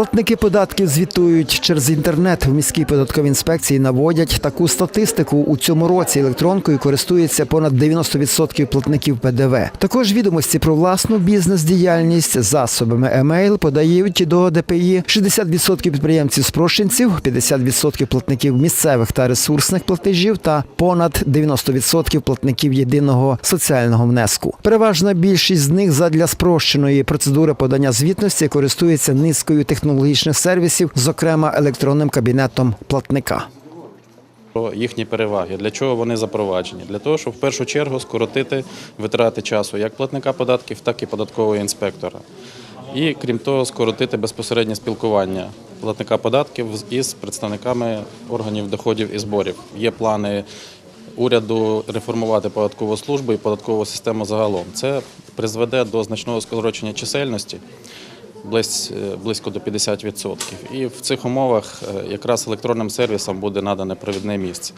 Платники податків звітують через інтернет. В міській податковій інспекції наводять таку статистику. У цьому році електронкою користується понад 90% платників ПДВ. Також відомості про власну бізнес-діяльність засобами емейл подають до ДПІ 60% підприємців спрощенців, 50% платників місцевих та ресурсних платежів та понад 90% платників єдиного соціального внеску. Переважна більшість з них задля спрощеної процедури подання звітності користується низкою технологічних сервісів, зокрема електронним кабінетом платника. Про їхні переваги. Для чого вони запроваджені? Для того, щоб в першу чергу скоротити витрати часу як платника податків, так і податкового інспектора. І крім того, скоротити безпосереднє спілкування платника податків із представниками органів доходів і зборів. Є плани уряду реформувати податкову службу і податкову систему загалом. Це призведе до значного скорочення чисельності. Е, близько до 50%. І в цих умовах е, якраз електронним сервісам буде надане провідне місце.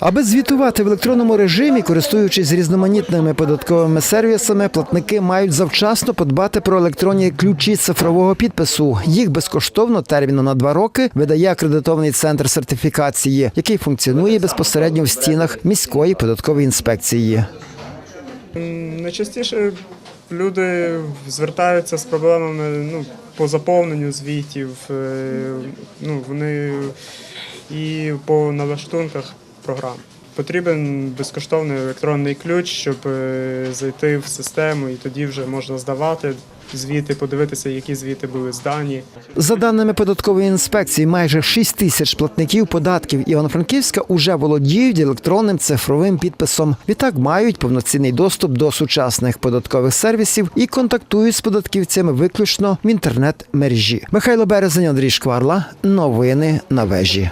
Аби звітувати в електронному режимі, користуючись різноманітними податковими сервісами, платники мають завчасно подбати про електронні ключі цифрового підпису. Їх безкоштовно терміном на два роки видає акредитований центр сертифікації, який функціонує безпосередньо в стінах міської податкової інспекції. Найчастіше люди звертаються з проблемами ну, по заповненню звітів, е, ну, вони і по налаштунках програм. Потрібен безкоштовний електронний ключ, щоб е, зайти в систему, і тоді вже можна здавати звіти, подивитися, які звіти були здані. За даними податкової інспекції, майже 6 тисяч платників податків Івано-Франківська уже володіють електронним цифровим підписом. Відтак мають повноцінний доступ до сучасних податкових сервісів і контактують з податківцями виключно в інтернет-мережі. Михайло Березень, Андрій Шкварла. Новини на вежі.